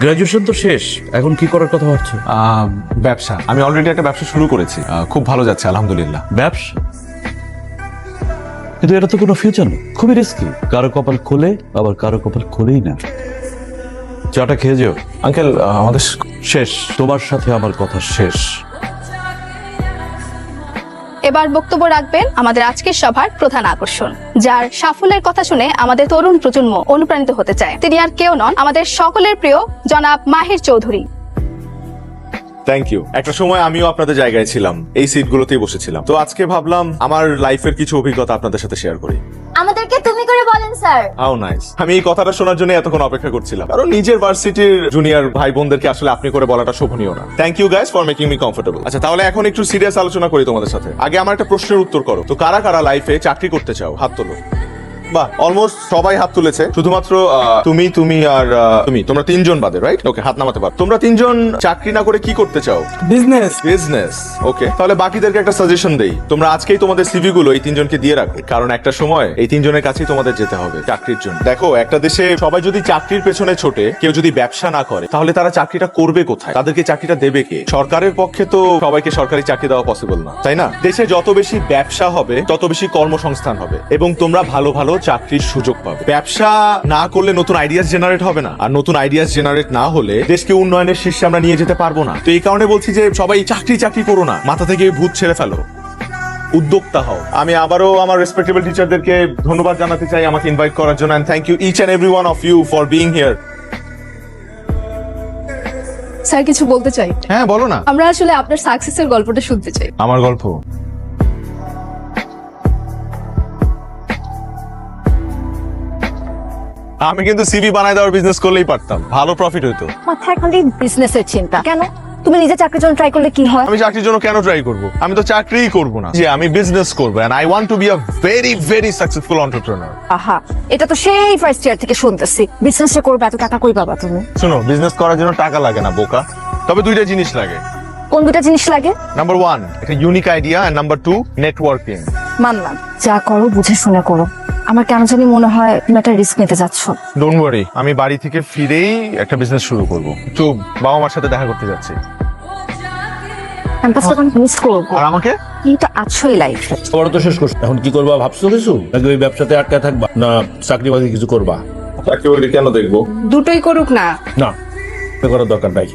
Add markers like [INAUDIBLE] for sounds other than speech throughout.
Graduation তো শেষ। এখন কি করার কথা ভাবছ? আহ, ব্যবসা। আমি অলরেডি একটা ব্যবসা শুরু করেছি। আহ, খুব ভালো যাচ্ছে আলহামদুলিল্লাহ। ব্যবসা? কিন্তু এটা তো কোনো ফিউচার নেই। খুবই রিস্কি কারও কপাল খোলে আবার কারও কপাল খোলেই না। চাটা খেয়ে যেও। আঙ্কেল আমাদের শেষ। তোমার সাথে আমার কথা শেষ। এবার বক্তব্য রাখবেন আমাদের আজকের সভার প্রধান আকর্ষণ। যার সাফল্যের কথা শুনে আমাদের তরুণ প্রজন্ম অনুপ্রাণিত হতে চায়। তিনি আর কেউ নন আমাদের সকলের প্রিয় জনাব মাহির চৌধুরী। থ্যাংক ইউ একটা সময় আমিও আপনাদের জায়গায় ছিলাম এই সিটগুলোতেই বসেছিলাম। তো আজকে ভাবলাম আমার লাইফের কিছু অভিজ্ঞতা আপনাদের সাথে শেয়ার করি। বলেন স্যার। হাউ নাইস আমি এই কথাটা শোনার জন্য এতক্ষণ অপেক্ষা করছিলাম। কারণ নিজের ভার্সিটির জুনিয়র ভাই বোনদেরকে আসলে আপনি করে বলাটা শোভনীয় না। Thank you guys for making me comfortable আচ্ছা তাহলে এখন একটু সিরিয়াস আলোচনা করি তোমাদের সাথে। আগে আমার একটা প্রশ্নের উত্তর করো। তো কারা কারা লাইফে চাকরি করতে চাও? হাত তোলো। বাহ অলমোস্ট সবাই হাত তুলেছে। শুধুমাত্র তুমি তুমি আর তুমি। তোমরা তিনজন বাদে রাইট ওকে হাত নামাতে পারো। তোমরা তিনজন চাকরি না করে কি করতে চাও? বিজনেস বিজনেস ওকে তাহলে বাকিদেরকে একটা সাজেশন দেই। তোমরা আজকেই তোমাদের সিভি গুলো এই তিনজনকে দিয়ে রাখো কারণ একটা সময় এই তিনজনের কাছেই তোমাদের যেতে হবে চাকরির জন্য। দেখো একটা দেশে সবাই যদি চাকরির পেছনে ছোটে কেউ যদি ব্যবসা না করে তাহলে তারা চাকরিটা করবে কোথায়? তাদেরকে চাকরিটা দেবে কে? সরকারের পক্ষে তো সবাইকে সরকারি চাকরি দেওয়া পসিবল না তাই না? দেশে যত বেশি ব্যবসা হবে তত বেশি কর্মসংস্থান হবে। এবং তোমরা ভালো ভালো চাকরির সুযোগ পাবে। ব্যবসা না করলে নতুন আইডিয়াস জেনারেট হবে না। আর নতুন আইডিয়াস জেনারেট না হলে দেশকে উন্নয়নের শীর্ষে আমরা নিয়ে যেতে পারব না। তো এই কারণে বলছি যে সবাই চাকরি চাকরি করো না। মাথা থেকে ভূত ছেড়ে ফেলো। উদ্যোক্তা হও। আমি আবারও আমার রেসপেক্টেবল টিচারদেরকে ধন্যবাদ জানাতে চাই আমাকে ইনভাইট করার জন্য। And thank you each and every one of you for being here sir কিছু বলতে চাই? হ্যাঁ বলো না। আমরা আসলে আপনার সাকসেসের গল্পটা শুনতে চাই। আমার গল্প? আমি কিন্তু সিভি বানায় দেওয়ার বিজনেস করলেই পারতাম। ভালো প্রফিট হইতো। মাথায় খালি বিজনেসের চিন্তা। কেন? তুমি নিজে চাকরির জন্য ট্রাই করলে কি হয়? আমি চাকরির জন্য কেন ট্রাই করব? আমি তো চাকরিই করব না। যে আমি বিজনেস করব and I want to be a very very successful entrepreneur আহা এটা তো সেই ফার্স্ট ইয়ার থেকে শুনতেছি। বিজনেসটা করবে এত টাকা কই পাবা তুমি? শোনো বিজনেস করার জন্য টাকা লাগে না বোকা। তবে দুইটা জিনিস লাগে। কোন দুটা জিনিস লাগে? নাম্বার ওয়ান একটা unique idea and number two networking মানলাম। যা করো বুঝে শুনে করো। আমার কেন জানি মনে হয় তুমি একটা রিস্ক নিতে যাচ্ছ। ডোন্ট ওয়ারি আমি বাড়ি থেকে ফিরেই একটা বিজনেস শুরু করব। তো বাবা মার সাথে দেখা করতে যাচ্ছি। ক্যাম্পাসটা মিস করব। আর আমাকে? কিন্তু আছোই লাইফে তোমার তো শেষ করছ। এখন কি করবা ভাবছ কিছু? নাকি ওই ব্যবসাতে আটকা থাকবা? না চাকরি বাকরি কিছু করবা? চাকরি বাকরি কেন দেখব? দুটোই করুক না। না করার দরকার নাই।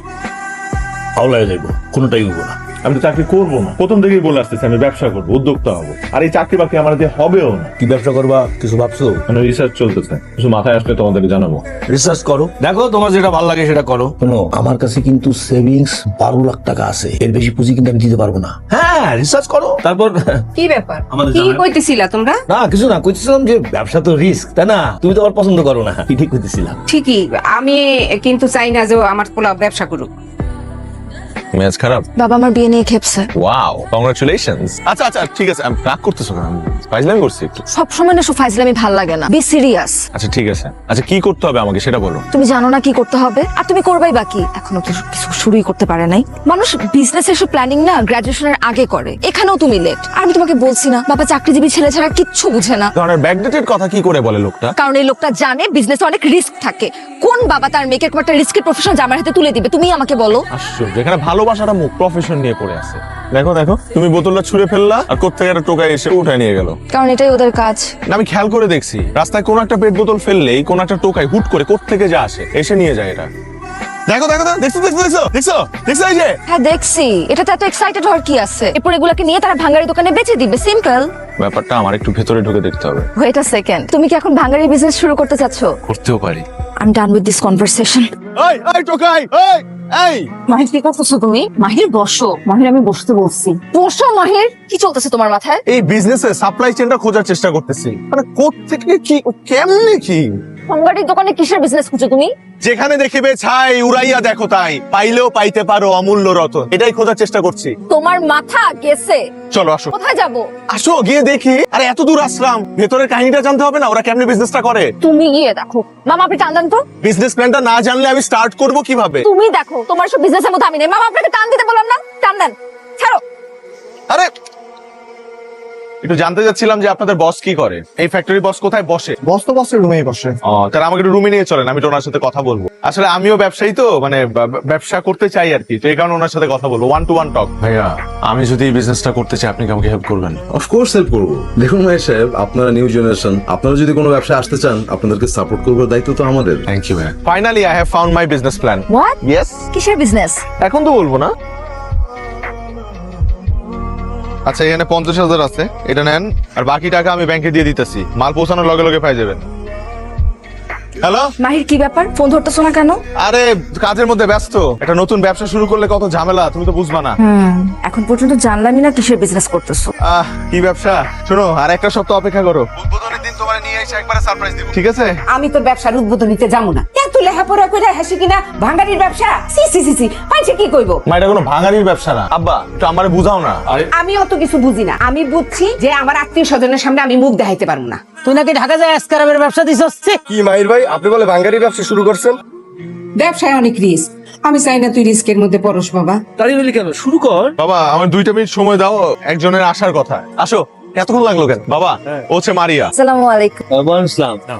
হাওলায় যাইবো কোনোটাই হইব না। আমি তো চাকরি করব না। প্রথম থেকেই বলে আসতেছি আমি ব্যবসা করব উদ্যোক্তা হব। আর এই চাকরি বাকরি আমার দিয়ে হবেও না। কি ব্যবসা করবা কিছু ভাবছ? মানে রিসার্চ চলতেছে। কিছু মাথায় আসলে তোমাদেরকে জানাব। রিসার্চ করো। দেখো তোমার যেটা ভালো লাগে সেটা করো। শোনো। আমার কাছে কিন্তু সেভিংস বারো লাখ টাকা আছে। এর বেশি পুঁজি কিন্তু আমি দিতে পারব না। হ্যাঁ রিসার্চ করো। তারপর [LAUGHS] কি ব্যাপার? আমাদের কি জামাই- কইতেছিলা তোমরা? না কিছু না কইতেছিলাম যে ব্যবসা তো রিস্ক তাই না? তুমি তো আবার পছন্দ করো না। কি ঠিক কইতেছিলাম। ঠিকই আমি কিন্তু চাই না যে আমার পোলা ব্যবসা করুক। ম্যাচ খারাপ? বাবা আমার বিয়ে নিয়ে খেপছে। ওয়াও কংগ্রাচুলেশনস আচ্ছা আচ্ছা ঠিক আছে আমি রাগ করতেছো কেন? আমি ফাইজলামি করছি একটু? সবসময় না ফাইজলামি ভালো লাগে না। বি সিরিয়াস আচ্ছা ঠিক আছে। আচ্ছা কি করতে হবে আমাকে সেটা বলো তুমি জানো না কি করতে হবে? আর তুমি করবাই বাকি এখনও তো কিছু শুরুই করতে পারে নাই। মানুষ বিজনেস এর প্ল্যানিং না গ্রাজুয়েশনের আগে করে। এখানেও তুমি লেট আর আমি তোমাকে বলছি না বাবা চাকরিজীবী ছেলে ছাড়া কিচ্ছু বুঝে না। ধরনের ব্যাকডেটেড কথা কি করে বলে লোকটা? কারণ এই লোকটা জানে বিজনেসে অনেক রিস্ক থাকে। কোন বাবা তার মেয়েকে এরকম একটা রিস্কের প্রফেশন জামার হাতে তুলে দিবে? তুমি আমাকে বলো। আশ্চর্য এখানে ভালোবাসাটা মুখ প্রফেশন নিয়ে পড়ে আছে। দেখো দেখো তুমি বোতলটা ছুঁড়ে ফেললা আর কোথেকে একটা টোকায় এসে উঠায় নিয়ে গেল। কারণ এটাই ওদের কাজ। না, আমি খেয়াল করে দেখছি। রাস্তায় কোন একটা পেট বোতল ফেললেই কোন একটা টোকায় হুট করে কোথ থেকে যা আসে এসে নিয়ে যায় এটা। দেখো দেখো দেখো, দেখছ দেখছ দেখছ দেখছ দেখছ এই যে? হ্যাঁ দেখছি। এটাতে এত এক্সাইটেড হওয়ার কি আছে? এরপর এগুলোকে নিয়ে তারা ভাঙ্গারি দোকানে বেচে দিবে সিম্পল ব্যাপারটা আমার একটু ভেতরে ঢুকে দেখতে হবে। ওয়েট আ সেকেন্ড তুমি কি এখন ভাঙ্গারি বিজনেস শুরু করতে চাচ্ছ? করতেও পারি। I done with this conversation এই এই টোকাই এই! এই! মাহির কি করতেছো তুমি? মাহির বসো। মাহির আমি বসতে বলছি। বসো মাহির! কি চলতেছে তোমার মাথায়? এই বিজনেসে সাপ্লাই চেনটা খোঁজার চেষ্টা করতেছি। মানে কোত্থেকে কি কেমনে কি? ভাঙ্গারির দোকানে কিসের বিজনেস খুঁজো তুমি? যেখানে দেখিবে ছাই উড়াইয়া দেখো তাই পাইলেও পাইতে পারো অমূল্য রতন। এটাই খোঁজার চেষ্টা করছি। তোমার মাথা গেছে। চলো আসো। কোথায় যাব? আসো গিয়ে দেখি। আরে এত দূর আসলাম। ভেতরের কাহিনীটা জানতে হবে না ওরা কেমনে বিজনেসটা করে? তুমি গিয়ে দেখো। মামা আপনি টান দেন তো। বিজনেস প্ল্যানটা না জানলে আমি স্টার্ট করব কীভাবে? তুমি দেখো তোমার সব বিজনেসের মধ্যে আমি নেই। মামা আপনাকে টান দিতে বললাম না। টান দেন। ছাড়ো। আরে একটু জানতে চাচ্ছিলাম যে আপনাদের বস কি করে? এই ফ্যাক্টরি বস কোথায় বসে? বস তো বসের রুমেই বসে। ও তাহলে আমাকে একটু রুমে নিয়ে চলেন আমি তো ওনার সাথে কথা বলব। আসলে আমিও ব্যবসায়ী তো মানে ব্যবসা করতে চাই আর কি তো এই কারণে ওনার সাথে কথা বলব ওয়ান টু ওয়ান টক ভাইয়া আমি যদি এই বিজনেসটা করতে চাই আপনি কি আমাকে হেল্প করবেন? অফকোর্স হেল্প করব। দেখুন ভাই সাহেব আপনারা নিউ জেনারেশন আপনারা যদি কোনো ব্যবসা আসতে চান আপনাদেরকে সাপোর্ট করবার দায়িত্ব তো আমাদের। থ্যাংক ইউ ভাইয়া। Finally I have found my business plan what yes কিসের বিজনেস এখন তো বলব না। আচ্ছা এখানে পঞ্চাশ হাজার আছে। এটা নেন। আর বাকি টাকা আমি ব্যাংকে দিয়ে দিতেছি। মাল পৌঁছানোর লগে লগে পাই যাবেন। হ্যালো মাহির কি ব্যাপার? ফোন ধরতেছো না কেন? আরে কাজের মধ্যে ব্যস্ত। একটা নতুন ব্যবসা শুরু করলে কত ঝামেলা তুমি তো বুঝবা না। এখন পর্যন্ত জানলামই না কিসের বিজনেস করতেছো। আহ কি ব্যবসা? শোনো আর একটা সপ্তাহ অপেক্ষা করো। উদ্বোধনের দিন তোমার নিয়ে এসে একবারে সারপ্রাইজ দিব। ঠিক আছে? আমি তোর ব্যবসার উদ্বোধনীতে যাব না। লেখাপড়া হাসি কিনা ভাঙ্গারির ব্যবসা? সি সি সি সি পাইছে কি কইবো? মা এটা কোনো ভাঙারির ব্যবসা না। আব্বা একটু আমারে বুঝাও না। আরে। আমি অত কিছু বুঝি না। আমি বুঝছি যে আমার আত্মীয় স্বজনের সামনে আমি মুখ দেখাইতে পারব না। তুই নাকি ঢাকা যায় ব্যবসা দিস কি মাহির ভাই আপনি বলে বাঙ্গারি ব্যবসা শুরু করছেন? ব্যবসায় অনেক রিস্ক আমি চাই না তুই রিস্কের মধ্যে পড়স বাবা। রইলি কেন? শুরু কর। বাবা আমার দুইটা মিনিট সময় দাও একজনের আসার কথা। আসো। এতক্ষণ লাগল কেন? বাবা ও হচ্ছে মারিয়া। আসসালামু আলাইকুম।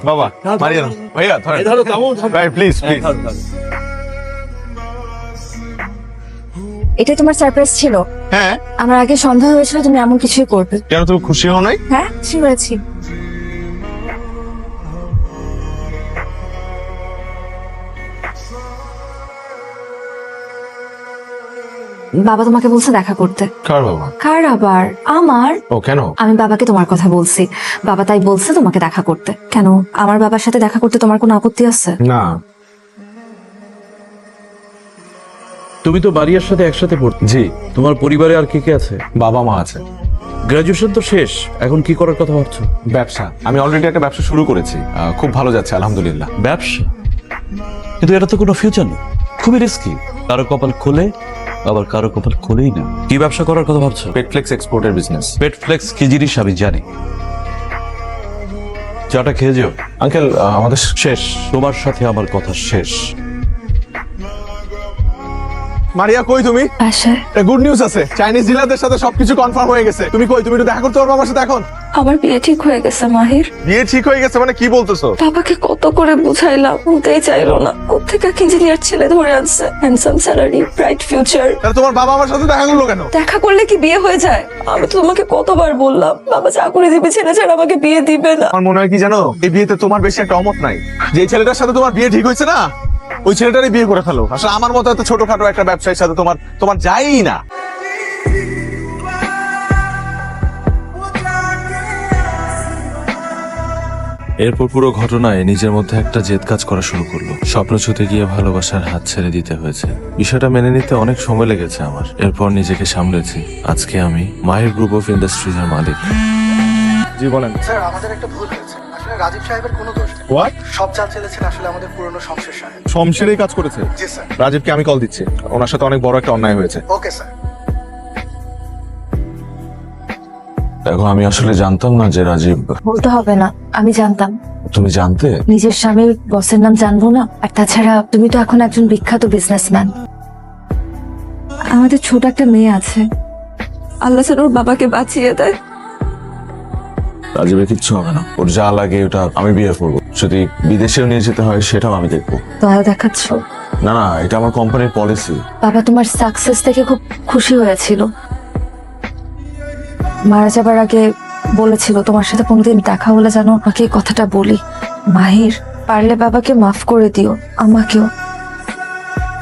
বাবা মারিয়া ভাইয়া ধরো কেমন ভাই প্লিজ প্লিজ এটাই তোমার সারপ্রাইজ ছিল? হ্যাঁ। আমার আগে সন্দেহ হয়েছিল তুমি এমন কিছুই করবে। কেন তুমি খুশি হও নাই? হ্যাঁ খুশি হয়েছি। বাবা তোমাকে বলছে দেখা করতে। কার বাবা? কার আবার? আমার? ও কেন? আমি বাবাকে তোমার কথা বলছি। বাবা তাই বলছে তোমাকে দেখা করতে। কেন? আমার বাবার সাথে দেখা করতে তোমার কোনো আপত্তি আছে? না। তুমি তো বাড়িয়ার সাথে একসাথে পড়তে। জি। তোমার পরিবারে আর কে কে আছে? বাবা মা আছে। গ্রাজুয়েশন তো শেষ। এখন কি করার কথা ভাবছ? ব্যবসা। আমি অলরেডি একটা ব্যবসা শুরু করেছি। আহ, খুব ভালো যাচ্ছে আলহামদুলিল্লাহ। ব্যবসা? কিন্তু এটা তো কোনো ফিউচার নেই। খুবই রিস্কি কারও কপাল খোলে আবার কারও কপাল খুলেই না। কি ব্যবসা করার কথা ভাবছ? পেটফ্লেক্স এক্সপোর্টের বিজনেস পেটফ্লেক্স কি জিনিস আমি জানি। চাটা খেয়ে যেও। আঙ্কেল আমাদের শেষ। তোমার সাথে আমার কথা শেষ। মারিয়া কই তুমি? বাসায়। গুড নিউজ আছে। চাইনিজ ডিলারদের সাথে সবকিছু কনফার্ম হয়ে গেছে। তুমি কই? তুমি একটু দেখা করতে পারবে আমার সাথে এখন? আমার বিয়ে ঠিক হয়ে গেছে মাহির। বিয়ে ঠিক হয়ে গেছে মানে কি বলতেছো? বাবাকে কত করে বুঝাইলাম বলতেই চাইলো না। কোথেকে ইঞ্জিনিয়ার ছেলে ধরে আনছে হ্যান্ডসাম স্যালারি ব্রাইট ফিউচার তাহলে তোমার বাবা আমার সাথে দেখা করল কেন? দেখা করলে কি বিয়ে হয়ে যায়? আমি তো তোমাকে কতবার বললাম বাবা চাকরি দিবে ছেলে ছাড়া আমাকে বিয়ে দিবে না। আমার মনে হয় কি জানো এই বিয়েতে তোমার বেশি একটা অমত নাই। যে ছেলেটার সাথে তোমার বিয়ে ঠিক হয়েছে না ওই ছেলেটারই বিয়ে করে ফেলো। আসলে আমার মতো এত ছোটখাটো একটা ব্যবসায়ীর সাথে তোমার তোমার যাই না। এরপর পুরো ঘটনায় নিজের মধ্যে একটা জেদ কাজ করা শুরু করল। স্বপ্ন ছুতে গিয়ে ভালোবাসার হাত ছেড়ে দিতে হয়েছে। বিষয়টা মেনে নিতে অনেক সময় লেগেছে আমার। এরপর নিজেকে সামলেছি। আজকে আমি মাহির গ্রুপ অফ ইন্ডাস্ট্রিজের মালিক। জি বলেন। স্যার আমাদের একটা ভুল হয়েছে। রাজীব সাহেবের কোনো দোষ নেই। হোয়াট সব চাল চেলেছেন আসলে আমাদের পুরনো সংসদ সাহেব। শমশেরই কাজ করেছে? জি স্যার। রাজীবকে আমি কল দিচ্ছি। ওনার সাথে অনেক বড় একটা অন্যায় হয়েছে। Okay sir. দেখো আমি আসলে জানতাম না যে রাজীব বলতে হবে না আমি জানতাম। তুমি জানতে? নিজের স্বামীর বসের নাম জানব না? আর তাছাড়া তুমি তো এখন একজন বিখ্যাত বিজনেসম্যান আমাদের ছোট একটা মেয়ে আছে। আল্লাহ যেন ওর বাবাকে বাঁচিয়ে দেয়। রাজীবের কিচ্ছু হবে না। ওর যা লাগে ওটা আমি বিয়ে করব। যদি বিদেশেও নিয়ে যেতে হয় সেটাও আমি দেখব। দয়া দেখাচ্ছ? না না এটা আমার কোম্পানির পলিসি। বাবা তোমার সাকসেস দেখে খুব খুশি হয়েছিল। মারা যাবার আগে বলেছিল তোমার সাথে কোনোদিন দেখা হলে যেন আমাকে এই কথাটা বলি। মাহির পারলে বাবাকে মাফ করে দিও আমাকেও।